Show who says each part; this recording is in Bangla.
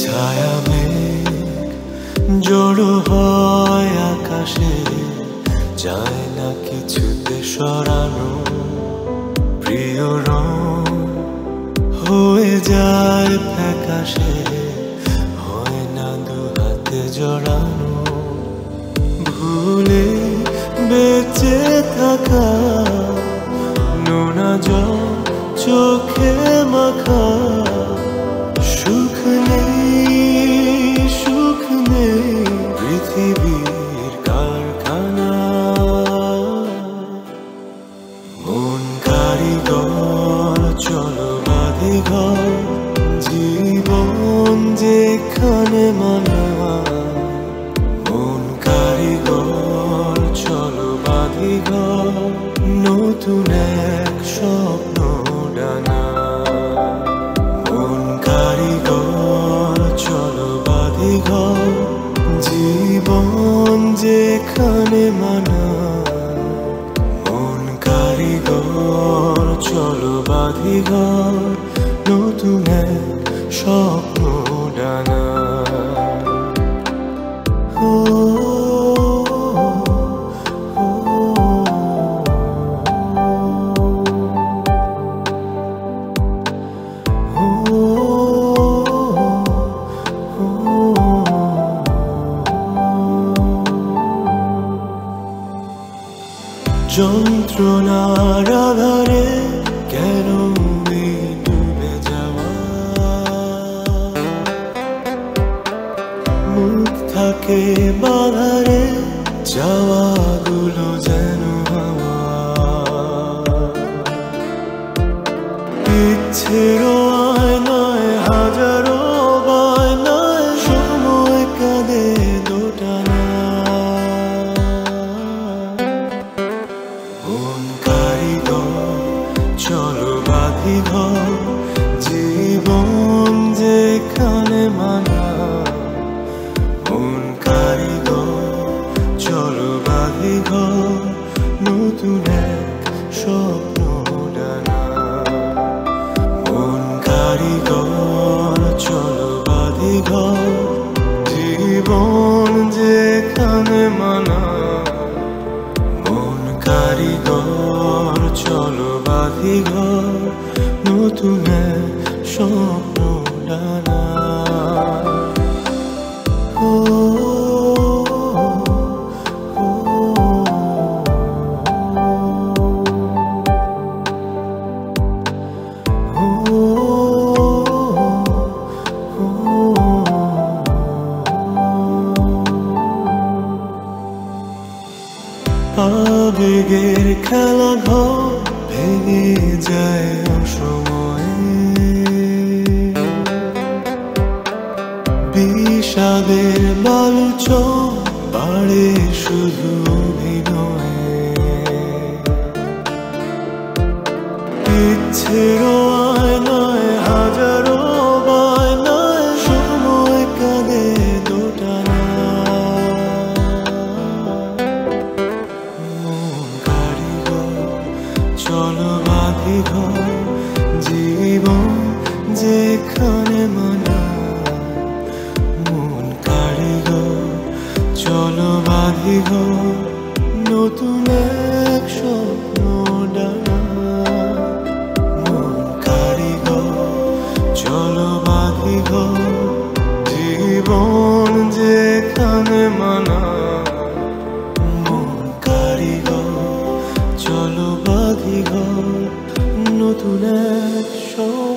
Speaker 1: ছায়া মেঘ জড়ো হয় আকাশে যায় না কিছুতে সরানো। প্রিয় রং হয়ে যায় ফ্যাকাশে জড়ানো ভুলে বেঁচে থাকা, নোনা জল চোখে মাখা, সুখ নেই সুখ নেই পৃথিবীর কারখানা। মন কারিগর নতুন এক স্বপ্ন ডানা। মন কারিগর চলো বাধি ঘর। জীবন যেখানে মানা। মন কারিগর চলো বাধি ঘর। নতুন এক স্বপ্ন ডানা। ও, যন্ত্রণার আধারে কেন ডুবে যাওয়া? মুখ থাকে বাধারে যাওয়াগুলো যেন ইচ্ছের আয়নায় হাজারো জীবন যেখানে মানা মন কারিগর চলো বাধি ঘর নতুন স্বপ্ন ডানা। ও, আবেগের খেলা ঘর ভেঙে যায় অসময়ে। বিষাদের বালুচ বাড়ে শুধু অভিনয়ে। ইচ্ছের চলো বাধি ঘর নতুন এক স্বপ্ন ডানা। মন কারিগর চলো বাধি ঘর জীবন যেখানে মানা। মন নতুন এক স্বপ্ন